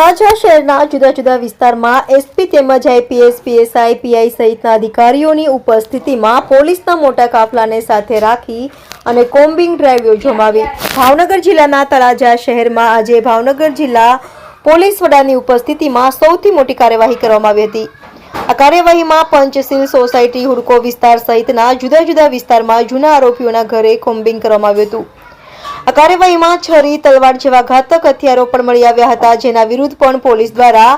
તળાજા શહેરના જુદા જુદા વિસ્તારમાં એસપી તેમજ આઈપીએસ, પીએસઆઈ, પીઆઈ સહિતના અધિકારીઓની ઉપસ્થિતિમાં પોલીસના મોટા કાફલાને સાથે રાખી અને કોમ્બિંગ ડ્રાઈવ યોજવામાં આવી. ભાવનગર જિલ્લાના તળાજા શહેરમાં આજે ભાવનગર જિલ્લા પોલીસ વડાની ઉપસ્થિતિમાં સૌથી મોટી કાર્યવાહી કરવામાં આવી હતી. આ કાર્યવાહીમાં પંચશીલ સોસાયટી, હુડકો વિસ્તાર સહિતના જુદા જુદા વિસ્તારમાં જૂના આરોપીઓના ઘરે કોમ્બિંગ કરવામાં આવ્યું હતું. આ કાર્યવાહીમાં છરી, તલવાર જેવા ઘાતક હથિયારો પણ મળી આવ્યા હતા, જેના વિરુદ્ધ પણ પોલીસ દ્વારા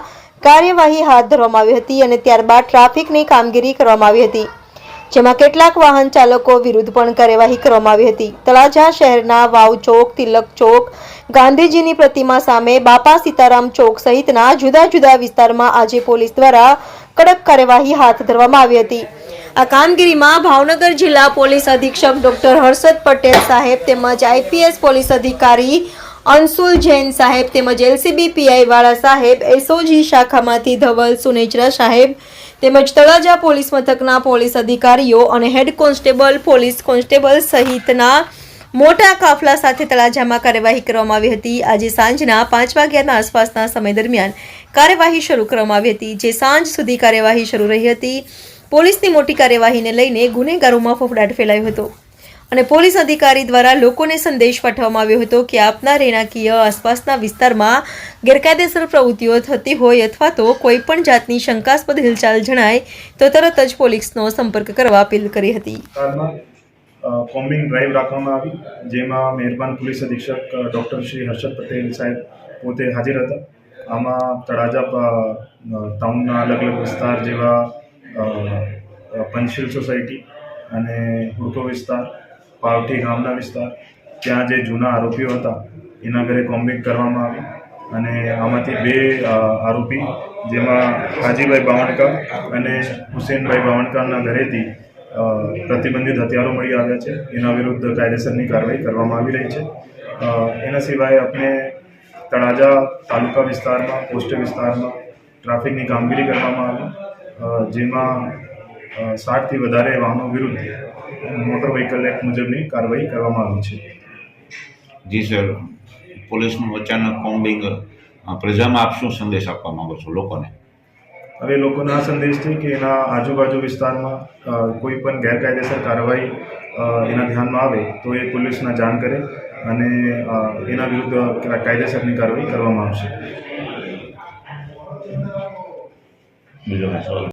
કાર્યવાહી હાથ ધરવામાં આવી હતી અને ત્યારબાદ ટ્રાફિકની કામગીરી કરવામાં આવી હતી, જેમાં કેટલાક વાહન ચાલકો વિરુદ્ધ પણ કાર્યવાહી કરવામાં આવી હતી. તળાજા શહેરના વાવ ચોક, તિલક ચોક, ગાંધીજીની પ્રતિમા સામે બાપા સીતારામ ચોક સહિતના જુદા જુદા વિસ્તારમાં આજે પોલીસ દ્વારા કડક કાર્યવાહી હાથ ધરવામાં આવી હતી. આ કામગીરીમાં ભાવનગર જિલ્લા પોલીસ અધિક્ષક ડોક્ટર હર્ષદ પટેલ સાહેબ તેમજ આઈપીએસ પોલીસ અધિકારી અંશુલ જૈન સાહેબ તેમજ એલસીબી પીઆઈ વાળા સાહેબ, એસઓજી શાખામાંથી ધવલ સુનેચરા સાહેબ તેમજ તળાજા પોલીસ મથકના પોલીસ અધિકારીઓ અને હેડ કોન્સ્ટેબલ, પોલીસ કોન્સ્ટેબલ સહિતના મોટા કાફલા સાથે તળાજામાં કાર્યવાહી કરવામાં આવી હતી. આજે સાંજના પાંચ વાગ્યાના આસપાસના સમય દરમિયાન કાર્યવાહી શરૂ કરવામાં આવી હતી. જે સાંજ સુધી કાર્યવાહી શરૂ રહી હતી. પોલીસની મોટી કાર્યવાહીને લઈને ગુનેગારોમાં ફફડાટ ફેલાયો હતો. અને પોલીસ અધિકારી દ્વારા લોકોને સંદેશ પાઠવવામાં આવ્યો હતો કે આપના રેણાકીય આસપાસના વિસ્તારમાં ગેરકાયદેસર પ્રવૃત્તિઓ થતી હોય અથવા તો કોઈ પણ જાતની શંકાસ્પદ હિલચાલ જણાય, તો તરત જ પોલીસનો સંપર્ક કરવા અપીલ કરી હતી. કોમ્બિંગ ડ્રાઈવ રાખવામાં આવી, જેમાં મહેરબાન પોલીસ અધિક્ષક ડૉક્ટર શ્રી હર્ષદ પટેલ સાહેબ પોતે હાજર હતા. આમાં તળાજા ટાઉનના અલગ અલગ વિસ્તાર જેવા પંચશીલ સોસાયટી અને હુડકો વિસ્તાર પાવઠી ગામના વિસ્તાર. ત્યાં જે જૂના આરોપીઓ હતા, એના ઘરે કોમ્બિંગ કરવામાં આવી અને આમાંથી બે આરોપી જેમાં હાજીભાઈ બાવણકર અને હુસેનભાઈ બાવણકરના ઘરેથી પ્રતિબંધિત હથિયારો મળી આવ્યા છે. એના વિરુદ્ધ કાયદેસરની કાર્યવાહી કરવામાં આવી રહી છે. એના સિવાય આપણે તળાજા તાલુકા વિસ્તારમાં, પોસ્ટ વિસ્તારમાં ટ્રાફિકની કામગીરી કરવામાં આવી. જેમાં સાઠથી વધારે વાહનો વિરુદ્ધ મોટર વ્હીકલ એક્ટ મુજબની કાર્યવાહી કરવામાં આવી છે. જી સર પોલીસનું અચાનક કોમ્બિંગ પ્રજામાં આપ શું સંદેશ આપવા માંગો છો લોકોને? હવે લોકોને આ સંદેશ છે કે એના આજુબાજુ વિસ્તારમાં કોઈ પણ ગેરકાયદેસર કાર્યવાહી એના ધ્યાનમાં આવે તો એ પોલીસના જાણ કરે અને એના વિરુદ્ધ કાયદેસરની કાર્યવાહી કરવામાં આવશે. 那就还说